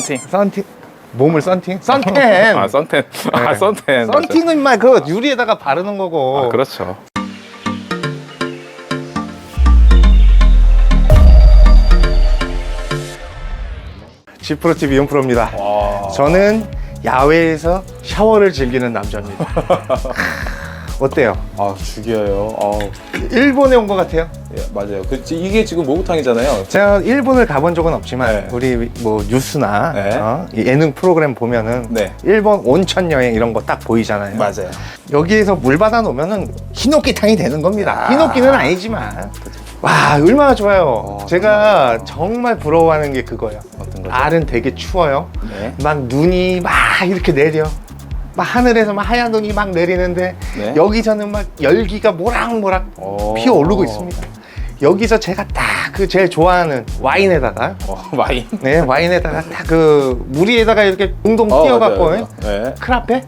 썬팅. 썬팅 몸을 썬팅? 썬텐. 아, 썬텐. 아, 썬텐. 맞아요. 썬팅은 인마 그 유리에다가 바르는 거고. 아, 그렇죠. 지프로티 미용 프로입니다. 와. 저는 야외에서 샤워를 즐기는 남자입니다. 어때요? 아, 죽여요. 아, 일본에 온 것 같아요. 예, 맞아요. 그, 지- 이게 지금 목욕탕이잖아요. 제가 일본을 가본 적은 없지만 네. 우리 뭐 뉴스나 네. 어, 이 예능 프로그램 보면은 네. 일본 온천 여행 이런 거 딱 보이잖아요. 맞아요. 여기에서 물 받아 놓으면은 히노키탕이 되는 겁니다. 아. 히노키는 아니지만 와 얼마나 좋아요. 어, 제가 정말 부러워하는 게 그거예요. 어떤 거죠? 알은 되게 추워요. 네. 막 눈이 막 이렇게 내려. 막 하늘에서 막 하얀 눈이 막 내리는데 네. 여기서는 막 열기가 모락모락 오. 피어오르고 있습니다. 여기서 제가 딱 그 제일 좋아하는 와인에다가 어, 와인. 네 와인에다가 딱그 무리에다가 이렇게 둥둥 어, 띄어갖고 맞아요. 네. 크나페?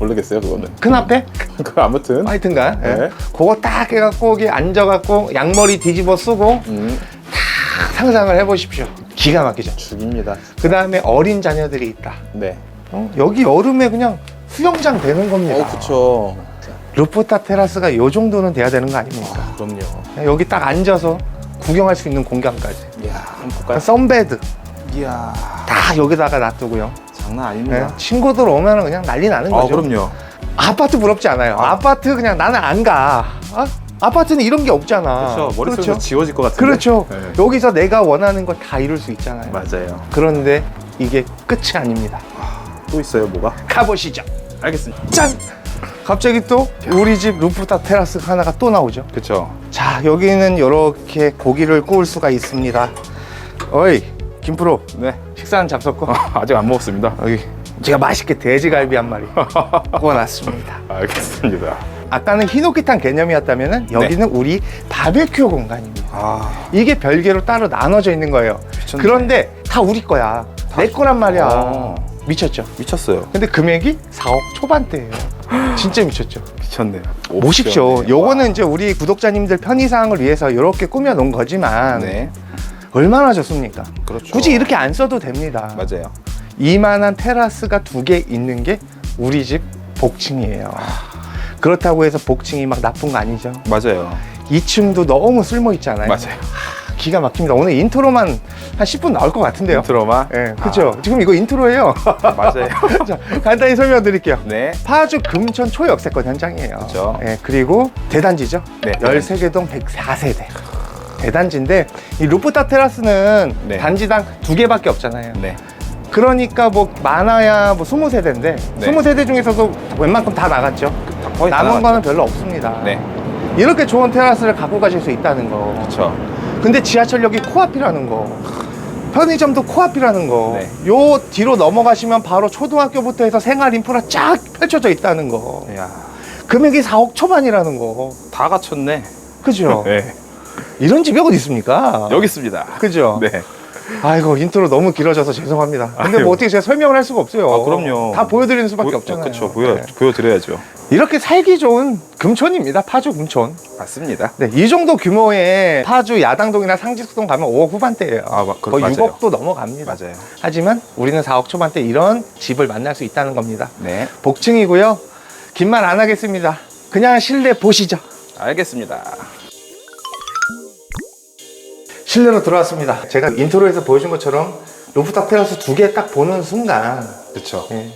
모르겠어요, 그거는. 크나페? 그 아무튼. 하여튼간 예. 네. 그거 딱 해갖고 여기 앉아갖고 양머리 뒤집어 쓰고 음, 딱 상상을 해보십시오. 기가 막히죠. 죽입니다. 그 다음에 어린 자녀들이 있다. 네. 어? 여기 여름에 그냥 수영장 되는 겁니다. 어, 그쵸. 루프탑 테라스가 요 정도는 돼야 되는 거 아닙니까? 아, 그럼요. 여기 딱 앉아서 구경할 수 있는 공간까지. 이야, 한번 볼까요? 그러니까 썬베드 이야, 다 여기다가 놔두고요. 장난 네. 아닙니다. 친구들 오면 그냥 난리 나는 아, 거죠. 그럼요. 아파트 부럽지 않아요. 아. 파트 그냥 나는 안 가. 아, 아파트는 이런 게 없잖아. 그렇죠. 머릿속에서 지워질 것 같은데. 그렇죠. 네. 여기서 내가 원하는 걸 다 이룰 수 있잖아요. 맞아요. 그런데 이게 끝이 아닙니다. 또 있어요, 뭐가? 가보시죠. 알겠습니다. 짠! 갑자기 또 우리 집 루프탑 테라스 하나가 또 나오죠. 그쵸. 자, 여기는 이렇게 고기를 구울 수가 있습니다. 어이, 김프로. 네. 식사는 잡섰고. 아직 안 먹었습니다. 여기 제가 맛있게 돼지갈비 한 마리 구워놨습니다. 알겠습니다. 아까는 히노키탕 개념이었다면 여기는 우리 바베큐 공간입니다. 아, 이게 별개로 따로 나눠져 있는 거예요. 미쳤네. 그런데 다 우리 거야. 내 거란 말이야. 어. 미쳤죠. 미쳤어요. 근데 금액이 4억 초반대예요. 진짜 미쳤죠. 미쳤네요. 보십시오. 요거는 와. 이제 우리 구독자님들 편의사항을 위해서 이렇게 꾸며 놓은 거지만 네. 얼마나 좋습니까? 그렇죠. 굳이 이렇게 안 써도 됩니다. 맞아요. 이만한 테라스가 두 개 있는 게 우리 집 복층이에요. 그렇다고 해서 복층이 막 나쁜 거 아니죠. 맞아요. 2층도 너무 쓸모 있잖아요. 맞아요. 기가 막힙니다. 오늘 인트로만 한 10분 나올 것 같은데요. 인트로마. 예, 그죠. 지금 이거 인트로예요. 맞아요. 자, 간단히 설명 드릴게요. 네. 파주 금천 초역세권 현장이에요. 그죠. 예, 그리고 대단지죠. 네, 13개동 104세대. 대단지인데 이 루프탑 테라스는 네. 단지당 두 개밖에 없잖아요. 네. 그러니까 뭐 많아야 뭐 20세대인데 네. 20세대 중에서도 웬만큼 다 나갔죠. 거의 다 남은 나갔죠. 거는 별로 없습니다. 네. 이렇게 좋은 테라스를 갖고 가실 수 있다는 거. 그렇죠. 근데 지하철역이 코앞이라는 거. 편의점도 코앞이라는 거. 네. 요 뒤로 넘어가시면 바로 초등학교부터 해서 생활 인프라 쫙 펼쳐져 있다는 거. 이야, 금액이 4억 초반이라는 거. 다 갖췄네. 그죠? 네. 이런 집이 어디 있습니까? 여기 있습니다. 그죠? 네. 아이고 인트로 너무 길어져서 죄송합니다. 근데 아유. 뭐 어떻게 제가 설명을 할 수가 없어요. 아, 그럼요. 다 보여드리는 수밖에 보여- 없잖아요. 그렇죠. 보여 네. 보여드려야죠. 이렇게 살기 좋은 금촌입니다. 파주 금촌. 맞습니다. 네, 이 정도 규모의 파주 야당동이나 상직동 가면 5억 후반대예요. 아, 마- 그- 거의 맞아요. 6억도 넘어갑니다. 맞아요. 하지만 우리는 4억 초반대 이런 집을 만날 수 있다는 겁니다. 네. 복층이고요. 긴 말 안 하겠습니다. 그냥 실내 보시죠. 알겠습니다. 실내로 들어왔습니다. 제가 인트로에서 보여준 것처럼 루프탑 테라스 두 개 딱 보는 순간 그렇죠. 예,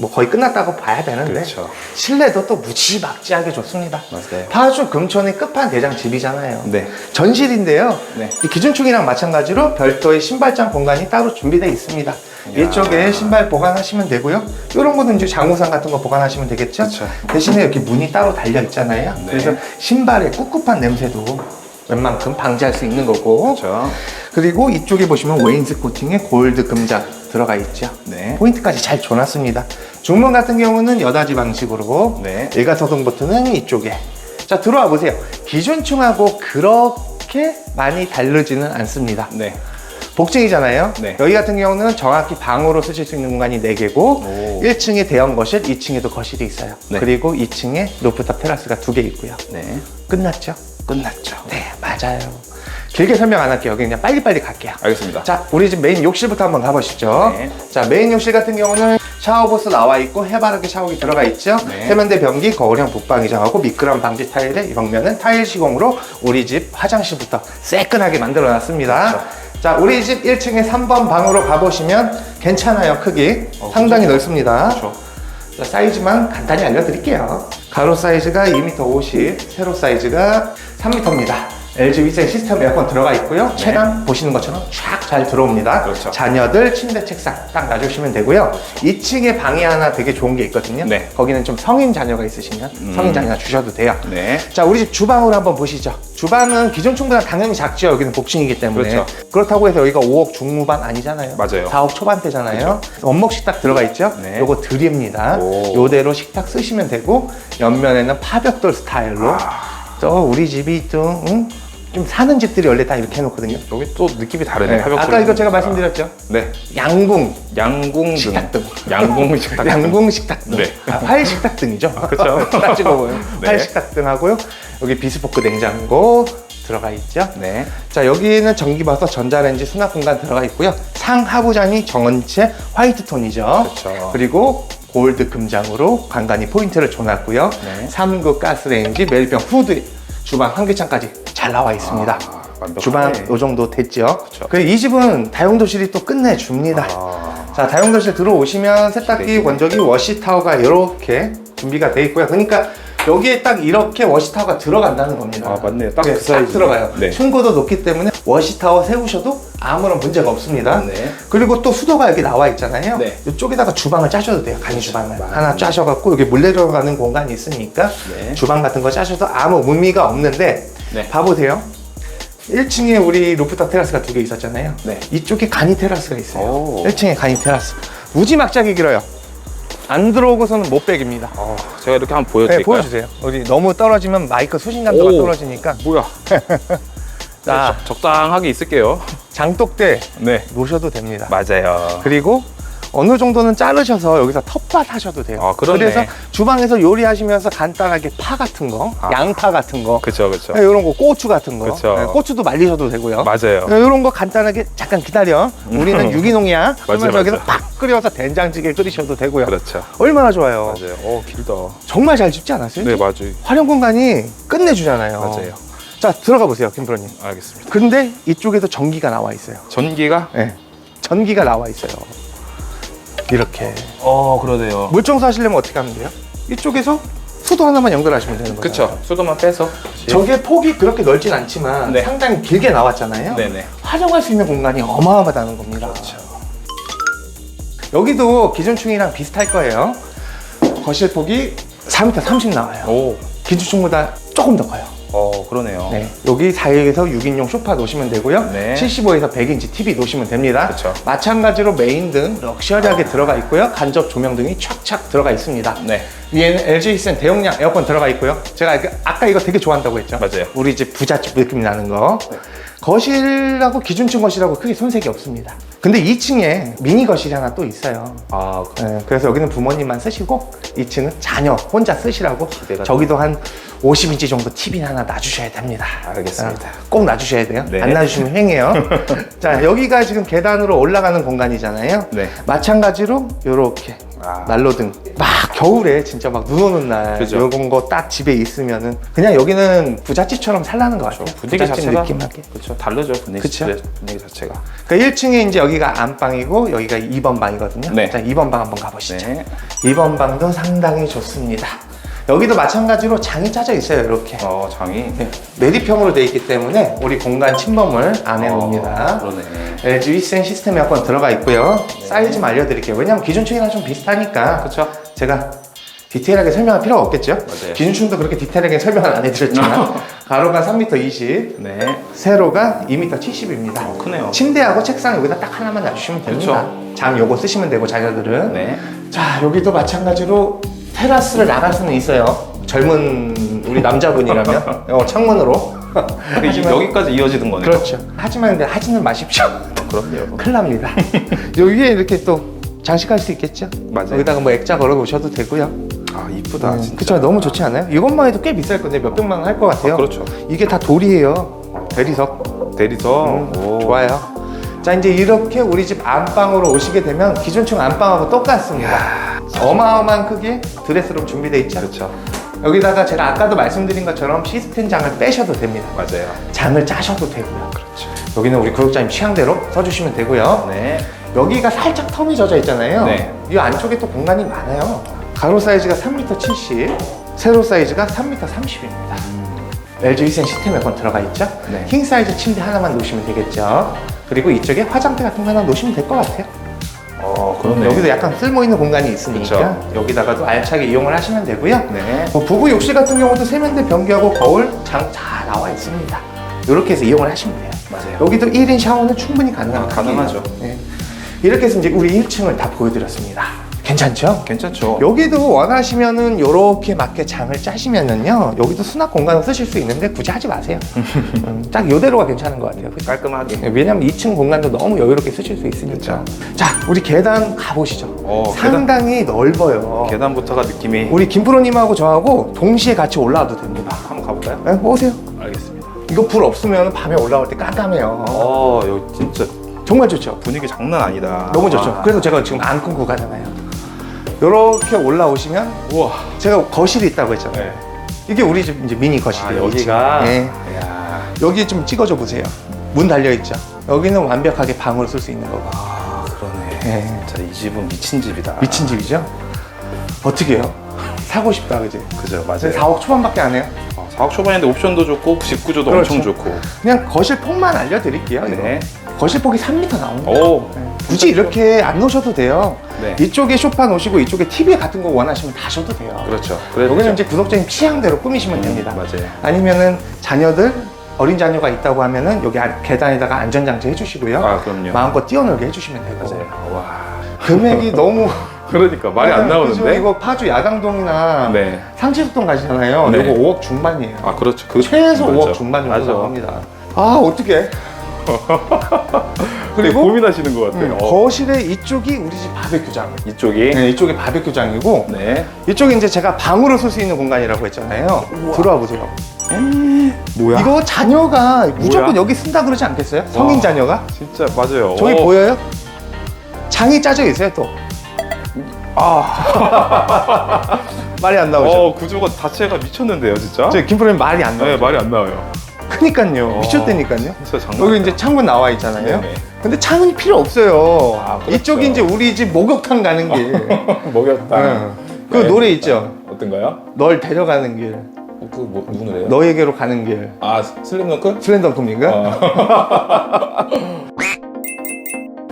뭐 거의 끝났다고 봐야 되는데 그렇죠. 실내도 또 무지막지하게 좋습니다. 맞아요. 파주 금촌의 끝판 대장 집이잖아요. 네. 전실인데요. 네. 이 기준축이랑 마찬가지로 별도의 신발장 공간이 따로 준비되어 있습니다. 이야. 이쪽에 신발 보관하시면 되고요. 이런 거는 이제 장우산 같은 거 보관하시면 되겠죠. 그쵸. 대신에 이렇게 문이 따로 달려 있잖아요. 네. 그래서 신발의 꿉꿉한 냄새도 웬만큼 방지할 수 있는 거고. 그렇죠. 그리고 이쪽에 보시면 웨인스 코팅에 골드 금작 들어가 있죠. 네. 포인트까지 잘 줘놨습니다. 중문 같은 경우는 여닫이 방식으로 네. 일가서동 버튼은 이쪽에 자 들어와 보세요 기준층하고 그렇게 많이 다르지는 않습니다 네. 복층이잖아요 네. 여기 같은 경우는 정확히 방으로 쓰실 수 있는 공간이 4개고 오. 1층에 대형 거실 2층에도 거실이 있어요 네. 그리고 2층에 루프탑 테라스가 2개 있고요 네. 끝났죠? 끝났죠. 네 맞아요 길게 설명 안 할게요. 그냥 빨리빨리 갈게요. 알겠습니다. 자, 우리 집 메인 욕실부터 한번 가보시죠. 네. 자, 메인 욕실 같은 경우는 샤워부스 나와 있고 해바라기 샤워기 들어가 있죠. 네. 세면대 변기, 거울형 붙방이장하고 미끄럼 방지 타일에 이 벽면은 타일 시공으로 우리 집 화장실부터 새끈하게 만들어 놨습니다. 그렇죠. 자, 우리 집 1층에 3번 방으로 가보시면 괜찮아요, 크기. 어, 상당히 넓습니다. 그렇죠. 자, 사이즈만 간단히 알려드릴게요. 가로 사이즈가 2m 50, 세로 사이즈가 3m입니다. LG 위생 시스템 에어컨 들어가 있고요. 체감 보시는 것처럼 쫙잘 들어옵니다. 네. 그렇죠. 자녀들 침대 책상 딱 놔주시면 되고요. 2층에 방이 하나 되게 좋은 게 있거든요. 네. 거기는 좀 성인 자녀가 있으시면 성인 자녀 주셔도 돼요. 네. 자, 우리 집 주방으로 한번 보시죠. 주방은 기존 층보다 당연히 작죠. 여기는 복층이기 때문에. 그렇죠. 그렇다고 해서 여기가 5억 중후반 아니잖아요. 맞아요. 4억 초반대잖아요. 원목 식탁 들어가 있죠. 네. 요거 드립니다. 오. 요대로 식탁 쓰시면 되고 옆면에는 파벽돌 스타일로. 또 우리 집이 좀, 응? 좀 사는 집들이 원래 다 이렇게 해놓거든요. 여기 또 느낌이 다르네. 네. 아까 이거 제가 말씀드렸죠. 네. 양궁. 양궁등. 식탁등. 양궁 식탁등. 양궁 식탁등. 네. 아, 활 식탁등이죠. 그렇죠. 딱 찍어보면. 네. 활 식탁등하고요. 여기 비스포크 냉장고 들어가 있죠. 네. 자 여기는 전기버섯 전자레인지 수납 공간 들어가 있고요 상하부장이 정원체 화이트 톤이죠 그쵸. 그리고 골드 금장으로 간간히 포인트를 줘놨고요 네. 3구 가스레인지 멜병 후드 주방 환기창까지 잘 나와 있습니다 아, 완벽하네. 주방 요 정도 됐죠 그쵸. 그이 집은 다용도실이 또 끝내줍니다 아, 자 다용도실 들어오시면 세탁기. 건조기 워시타워가 이렇게 준비가 돼 있고요 그러니까 여기에 딱 이렇게 워시타워가 들어간다는 겁니다 아, 맞네요. 딱그 네, 사이즈. 들어가요 네. 층고도 높기 때문에 워시타워 세우셔도 아무런 문제가 없습니다 네. 그리고 또 수도가 여기 나와 있잖아요 네. 이쪽에다가 주방을 짜셔도 돼요 간이 주방을 맞네. 하나 짜셔갖고 여기 물 내려가는 공간이 있으니까 네. 주방 같은 거 짜셔도 아무 의미가 없는데 네. 봐보세요 1층에 우리 루프탑 테라스가 두 개 있었잖아요 네. 이쪽에 간이 테라스가 있어요 오. 1층에 간이 테라스 무지막지하게 길어요 안 들어오고서는 못 빼깁니다 어, 제가 이렇게 한번 네, 보여드릴까요? 보여주세요 어디 너무 떨어지면 마이크 수신감도가 오. 떨어지니까 뭐야? 자 적- 적당하게 있을게요. 장독대 네. 놓으셔도 됩니다 맞아요. 그리고 어느 정도는 자르셔서 여기서 텃밭 하셔도 돼요. 아, 그러네. 래서 주방에서 요리하시면서 간단하게 파 같은 거, 아. 양파 같은 거, 그쵸, 그쵸. 이런 거, 고추 같은 거, 그쵸. 네, 고추도 말리셔도 되고요. 맞아요. 이런 거 간단하게 잠깐 기다려. 우리는 유기농이야. 맞아요, 여기서 맞아요. 팍 끓여서 된장찌개 끓이셔도 되고요. 그렇죠. 얼마나 좋아요. 맞아요. 어, 길다. 정말 잘 집지 않았어요? 네, 맞아요. 활용 공간이 끝내주잖아요. 맞아요. 자 들어가 보세요, 김프로님. 알겠습니다. 근데 이쪽에도 전기가 나와 있어요. 전기가? 네, 전기가 나와 있어요. 이렇게. 어, 그러네요. 물 청소 하시려면 어떻게 하면 돼요? 이쪽에서 수도 하나만 연결하시면 되는 거예요. 그쵸. 수도만 빼서. 저게 폭이 그렇게 넓진 않지만 네. 상당히 길게 나왔잖아요. 네네. 활용할 수 있는 공간이 어마어마하다는 겁니다. 그렇죠. 여기도 기존층이랑 비슷할 거예요. 거실 폭이 4m 30 나와요. 오. 기존층보다 조금 더 커요. 어, 그러네요. 네. 여기 4인에서 6인용 소파 놓으시면 되고요. 네. 75에서 100인치 TV 놓으시면 됩니다. 그쵸. 마찬가지로 메인 등 럭셔리하게 들어가 있고요. 간접 조명 등이 촥촥 들어가 있습니다. 네. 위에는 LG 히센 대용량 에어컨 들어가 있고요. 제가 아까- 이거 되게 좋아한다고 했죠. 맞아요. 우리 집 부잣집 느낌 나는 거. 거실하고 기준층 거실하고 크게 손색이 없습니다. 근데 2층에 미니 거실이 하나 또 있어요. 아, 네, 그래서 여기는 부모님만 쓰시고 2층은 자녀 혼자 쓰시라고 저기도 한 50인치 정도 TV 하나 놔주셔야 됩니다. 알겠습니다. 어, 꼭 놔주셔야 돼요. 네. 안 놔주시면 횡해요. 자 여기가 지금 계단으로 올라가는 공간이잖아요. 네. 마찬가지로 이렇게 아. 난로 등 막 겨울에 진짜 막 눈 오는 날 그죠. 이런 거 딱 집에 있으면은 그냥 여기는 부잣집처럼 살라는 것 같아요. 분위기 부잣집 자체가 느낌하게. 그렇죠. 다르죠. 분위기 그쵸? 집의 분위기 자체가. 그러니까 1층에 이제 여기가 안방이고 여기가 2번 방이거든요. 네. 자 2번 방 한번 가보시죠. 네. 2번 방도 상당히 좋습니다. 여기도 마찬가지로 장이 짜져 있어요. 이렇게 어, 장이 네, 내리평으로 되어 있기 때문에 우리 공간 침범을 안 해봅니다. 어, 그러네. LG 시스템 에어컨 들어가 있고요. 사이즈 좀 알려드릴게요. 왜냐면 기존층이랑 좀 비슷하니까 그렇죠. 제가 디테일하게 설명할 필요가 없겠죠? 맞아요. 기준층도 그렇게 디테일하게 설명을 안 해드렸지만 가로가 3m 20, 네. 세로가 2m 70입니다. 어, 크네요. 침대하고 책상 여기다 딱 하나만 놔주시면 됩니다. 장 요거 쓰시면 되고 자녀들은. 네. 자 여기도 마찬가지로 테라스를 나갈 수는 있어요. 젊은 우리 남자분이라면 어, 창문으로. 하지만- 여기까지 이어지는 거네요. 그렇죠. 하지만 근데 하지는 마십시오. 그럼요. 큰일 납니다. 요 위에 이렇게 또 장식할 수 있겠죠? 맞아요. 여기다가 뭐 액자 걸어 놓으셔도 되고요. 아, 이쁘다. 음, 진짜. 그쵸 너무 좋지 않아요? 이것만 해도 꽤 비쌀 건데 몇 백만 원 할 것 같아요. 아, 그렇죠. 이게 다 돌이에요. 대리석. 대리석. 음, 오. 좋아요. 자 이제 이렇게 우리 집 안방으로 오시게 되면 기존층 안방하고 똑같습니다. 어마어마한 크기 드레스룸 준비되어 있죠. 그렇죠. 여기다가 제가 아까도 말씀드린 것처럼 시스템 장을 빼셔도 됩니다. 맞아요. 장을 짜셔도 되고요. 그렇죠. 여기는 우리 구독자님 취향대로 써주시면 되고요. 네. 여기가 살짝 텀이 젖어 있잖아요. 네. 이 안쪽에 또 공간이 많아요. 가로 사이즈가 3m 70, 세로 사이즈가 3m 30입니다. LG 위생 시스템 에어컨 들어가 있죠? 네. 킹 사이즈 침대 하나만 놓으시면 되겠죠. 그리고 이쪽에 화장대 같은 거 하나 놓으시면 될 것 같아요. 어, 그렇네. 여기도 약간 쓸모 있는 공간이 있으니까 그쵸. 여기다가도 알차게 이용을 하시면 되고요. 네. 뭐 부부 욕실 같은 경우도 세면대 변기하고 거울 장다 나와 있습니다. 이렇게 해서 이용을 하시면 돼요. 맞아요. 여기도 1인 샤워는 충분히 가능한 아, 가능하죠. 네. 이렇게 해서 이제 우리 1층을 다 보여드렸습니다. 괜찮죠? 괜찮죠. 여기도 원하시면은 이렇게 맞게 장을 짜시면은요 여기도 수납 공간을 쓰실 수 있는데 굳이 하지 마세요. 음, 딱 이대로가 괜찮은 것 같아요. 깔끔하게. 네, 왜냐면 2층 공간도 너무 여유롭게 쓰실 수 있으니까. 자, 우리 계단 가보시죠. 어. 상당히 넓어요. 계단부터가 느낌이. 우리 김프로님하고 저하고 동시에 같이 올라와도 됩니다. 한번 가볼까요? 네, 오세요. 알겠습니다. 이거 불 없으면 밤에 올라올 때 깜깜해요. 어, 여기 진짜 정말 좋죠. 분위기 장난 아니다. 너무 좋죠. 아. 그래서 제가 지금 안 끊고 가잖아요. 이렇게 올라오시면 우와. 제가 거실이 있다고 했잖아요. 네. 이게 우리 집 이제 미니 거실이에요. 아, 여기가. 네. 여기 좀 찍어줘 보세요. 문 달려 있죠. 여기는 완벽하게 방으로 쓸 수 있는 거고. 아, 그러네. 네. 진짜 이 집은 미친 집이다. 미친 집이죠. 어떻게 해요? 사고 싶다, 그지? 그죠, 맞아요. 4억 초반밖에 안 해요. 어, 4억 초반인데 옵션도 좋고 집 구조도 그렇죠. 엄청 좋고. 그냥 거실 폭만 알려드릴게요. 네. 거실 폭이 3m 나옵니다. 오. 네. 굳이 이렇게 안 놓으셔도 돼요. 네. 이쪽에 소파 놓으시고 이쪽에 TV 같은 거 원하시면 다 셔도 돼요. 그렇죠. 그래 여기는 이제 구독자님 취향대로 꾸미시면 음, 됩니다. 맞아요. 아니면은 자녀들 어린 자녀가 있다고 하면은 여기 안- 계단에다가 안전장치 해주시고요. 아, 그럼요. 마음껏 뛰어놀게 해주시면 되고. 맞아요. 와. 금액이 너무 그러니까 말이 안? 나오는데. 이거 파주 야당동이나 네. 상치숙동 가시잖아요. 네. 이거 5억 중반이에요. 아, 그렇죠. 그 최소 맞아. 5억 중반 정도 맞아. 나옵니다. 아 어떻게? 되게 그리고 고민하시는 것 같아요. 음, 어. 거실에 이쪽이 우리 집 바베큐장. 이쪽이. 네, 이쪽이 바베큐장이고 네. 이쪽이 이제 제가 방으로 쓸 수 있는 공간이라고 했잖아요. 들어와 보세요. 뭐야? 이거 자녀가 무조건 뭐야? 여기 쓴다 그러지 않겠어요? 성인 와. 자녀가? 진짜 맞아요. 저기 어. 보여요? 장이 짜져 있어요 또. 아 말이 안 나오죠. 어, 구조가 자체가 미쳤는데요, 진짜? 저 김프로님 말이 안 네, 나오죠. 말이 안 나와요. 그니까요. 어. 미쳤다니까요. 진짜 장난. 여기 이제 창문 나와 있잖아요. 네네. 근데 창은 필요 없어요. 아, 그렇죠. 이쪽이 이제 우리 집 목욕탕 가는 길. 먹였다. 응. 그 네. 노래 있죠. 어떤가요? 널 데려가는 길. 어, 그거 뭐, 누구 노래요? 너에게로 가는 길. 아, 슬램덩크? 슬렌더크인가? 아.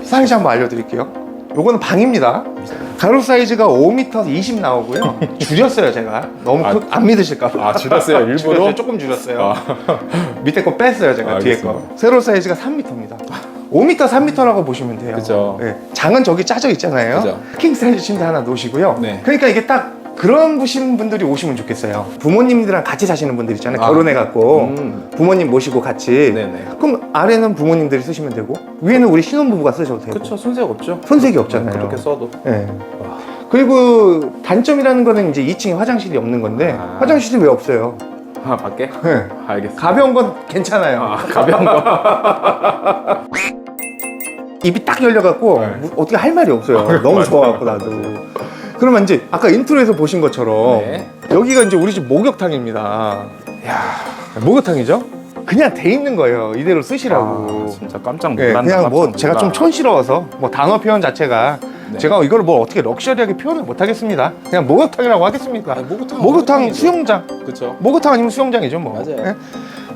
사이즈 한번 알려드릴게요. 요거는 방입니다. 가로 사이즈가 5m 20 나오고요. 줄였어요, 제가. 너무 아, 크- 안 믿으실까봐. 아, 줄였어요, 일부러? 줄였어요, 조금 줄였어요. 밑에 거 뺐어요, 제가 아, 뒤에. 거. 세로 사이즈가 3m입니다. 5m, 3m라고 보시면 돼요. 그죠. 네. 장은 저기 짜져 있잖아요. 그죠. 킹 사이즈 침대 하나 놓으시고요. 네. 그러니까 이게 딱 그런 부신 분들이 오시면 좋겠어요. 부모님들이랑 같이 사시는 분들 있잖아요. 아. 결혼해갖고 음. 부모님 모시고 같이. 네네. 그럼 아래는 부모님들이 쓰시면 되고 위에는 우리 신혼부부가 쓰셔도 되고. 그쵸, 손색 없죠? 손색이 없잖아요. 그렇게 써도. 예. 그리고 단점이라는 거는 이제 2층에 화장실이 없는 건데 아. 화장실이 왜 없어요? 아, 밖에? 예. 알겠습니다. 가벼운 건 괜찮아요. 아, 가벼운 거. 입이 딱 열려갖고 네. 뭐 어떻게 할 말이 없어요. 너무 맞아요. 좋아갖고 나도. 그러면 이제 아까 인트로에서 보신 것처럼 네. 여기가 이제 우리 집 목욕탕입니다. 야 목욕탕이죠? 그냥 돼 있는 거예요. 이대로 쓰시라고. 아, 진짜 깜짝 예, 놀란다. 그냥 뭐 깜짝 제가 좀 놀라. 촌스러워서 뭐 단어 표현 자체가 네. 제가 이걸 뭐 어떻게 럭셔리하게 표현을 못 하겠습니다. 그냥 목욕탕이라고 하겠습니다. 아니, 목욕탕은 목욕탕 목욕탕이죠. 수영장. 그쵸. 목욕탕 아니면 수영장이죠 뭐. 맞아요. 예?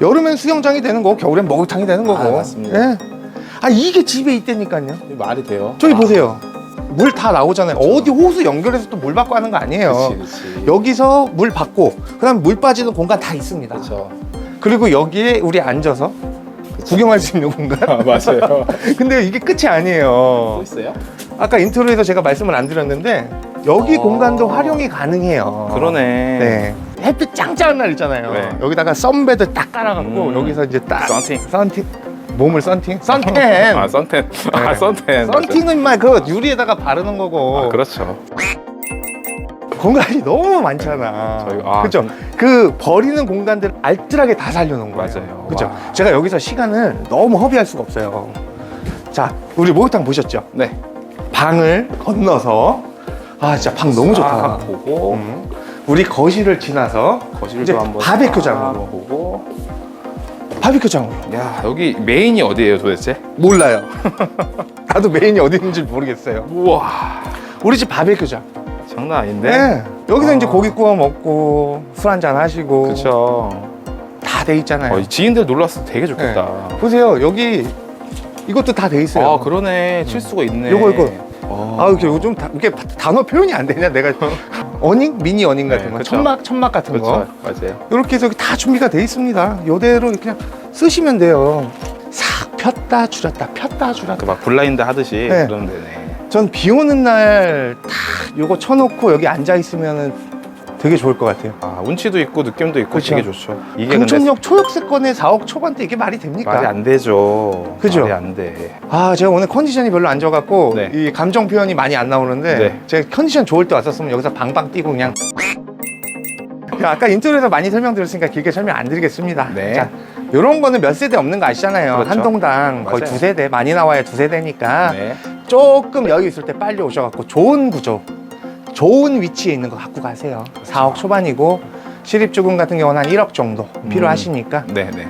여름엔 수영장이 되는 거고 겨울엔 목욕탕이 되는 거고. 아, 맞습니다. 예? 아 이게 집에 있다니까요. 말이 돼요. 저기 아, 보세요. 물 다 나오잖아요. 어디 호수 연결해서 또 물 받고 하는 거 아니에요. 그치, 그치. 여기서 물 받고 그다음 물 빠지는 공간 다 있습니다. 그쵸. 그리고 여기에 우리 앉아서 구경할 수 있는 공간. 아, 맞아요. 근데 이게 끝이 또 아니에요. 있어요? 아까 인트로에서 제가 말씀을 안 드렸는데 여기 어. 공간도 활용이 가능해요. 그러네. 네. 햇빛 짱짱한 날 있잖아요. 네. 여기다가 썬베드 딱 깔아갖고 음. 여기서 이제 딱 썬팅. 썬팅 몸을 썬팅? 썬텐. 아, 선텐. 아, 선텐. 썬팅은 막그 유리에다가 바르는 거고. 아, 그렇죠. 공간이 너무 많잖아. 저희- 아, 그죠? 그 버리는 공간들 알뜰하게 다 살려놓은 거예요. 맞아요. 그죠? 와. 제가 여기서 시간을 너무 허비할 수가 없어요. 자, 우리 목욕탕 보셨죠? 네. 방을 건너서 아 진짜 방 너무 좋다. 싹 보고 음. 우리 거실을 지나서 거실도 이제 한번 바베큐장으로. 싹 보고. 바비큐장으로. 야 여기 메인이 어디예요 도대체? 몰라요. 나도 메인이 어디 있는지 모르겠어요. 우와 우리 집 바베큐장. 장난 아닌데. 네. 여기서 아. 이제 고기 구워 먹고 술 한잔 하시고 그쵸. 다 돼 있잖아요. 어, 지인들 놀러 왔을 때 되게 좋겠다. 보세요. 여기 이것도 다 돼 있어요. 아 그러네 칠 수가 있네. 요거, 이거. 어. 아, 이렇게 요즘 다, 이게 단어 표현이 안 되냐? 내가 어닝 미니 어닝 같은 네, 거, 그쵸. 천막 천막 같은 거. 그렇죠 맞아요. 이렇게 해서 다 준비가 돼 있습니다. 요대로 그냥 쓰시면 돼요. 싹 폈다 줄였다 폈다 줄였다. 그 막 블라인드 하듯이 네. 그런 데네. 전 비 오는 날딱 요거 쳐놓고 여기 앉아 있으면은 되게 좋을 것 같아요. 아 운치도 있고 느낌도 있고 그쵸. 되게 좋죠. 이게 근데 금천역 초역세권에 4억 초반대 이게 말이 됩니까? 말이 안 되죠. 그죠? 말이 안 돼. 아 제가 오늘 컨디션이 별로 안 좋아갖고 네. 이 감정 표현이 많이 안 나오는데 네. 제가 컨디션 좋을 때 왔었으면 여기서 방방 뛰고 그냥 그 아까 인터뷰에서 많이 설명드렸으니까 길게 설명 안 드리겠습니다. 네. 자, 이런 거는 몇 세대 없는 거 아시잖아요. 그렇죠. 한 동당 거의 맞아요. 두 세대 많이 나와야 두 세대니까 네. 조금 여유 있을 때 빨리 오셔갖고 좋은 구조, 좋은 위치에 있는 거 갖고 가세요. 그렇죠. 4억 초반이고 시립주군 같은 경우는 한 1억 정도 음. 필요하시니까 네, 네.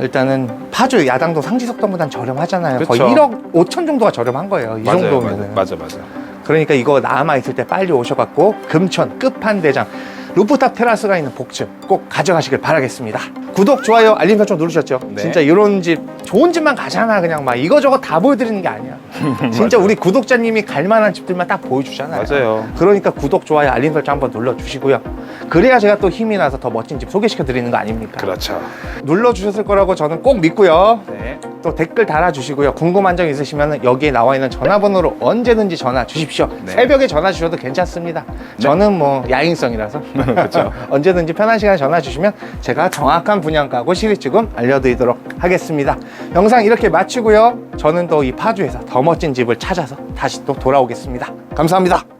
일단은 파주 야당도 상지석동보단 저렴하잖아요. 거의 그쵸. 1억 5천 정도가 저렴한 거예요. 이 맞아요, 정도면은. 맞아, 맞아. 그러니까 이거 남아 있을 때 빨리 오셔갖고 금천 끝판대장 루프탑 테라스가 있는 복층 꼭 가져가시길 바라겠습니다. 구독, 좋아요, 알림 설정 누르셨죠? 네. 진짜 이런 집 좋은 집만 가잖아. 그냥 막 이거저거 다 보여드리는 게 아니야. 진짜 우리 구독자님이 갈 만한 집들만 딱 보여주잖아요. 맞아요. 그러니까 구독, 좋아요, 알림 설정 한번 눌러주시고요. 그래야 제가 또 힘이 나서 더 멋진 집 소개시켜 드리는 거 아닙니까? 그렇죠. 눌러주셨을 거라고 저는 꼭 믿고요. 네. 또 댓글 달아주시고요. 궁금한 점 있으시면 여기에 나와 있는 전화번호로 언제든지 전화 주십시오. 네. 새벽에 전화 주셔도 괜찮습니다. 저는 뭐 야행성이라서 그렇죠. 언제든지 편한 시간에 전화 주시면 제가 정확한 분양가고 시리즈금 알려드리도록 하겠습니다. 영상 이렇게 마치고요. 저는 또 이 파주에서 더 멋진 집을 찾아서 다시 또 돌아오겠습니다. 감사합니다.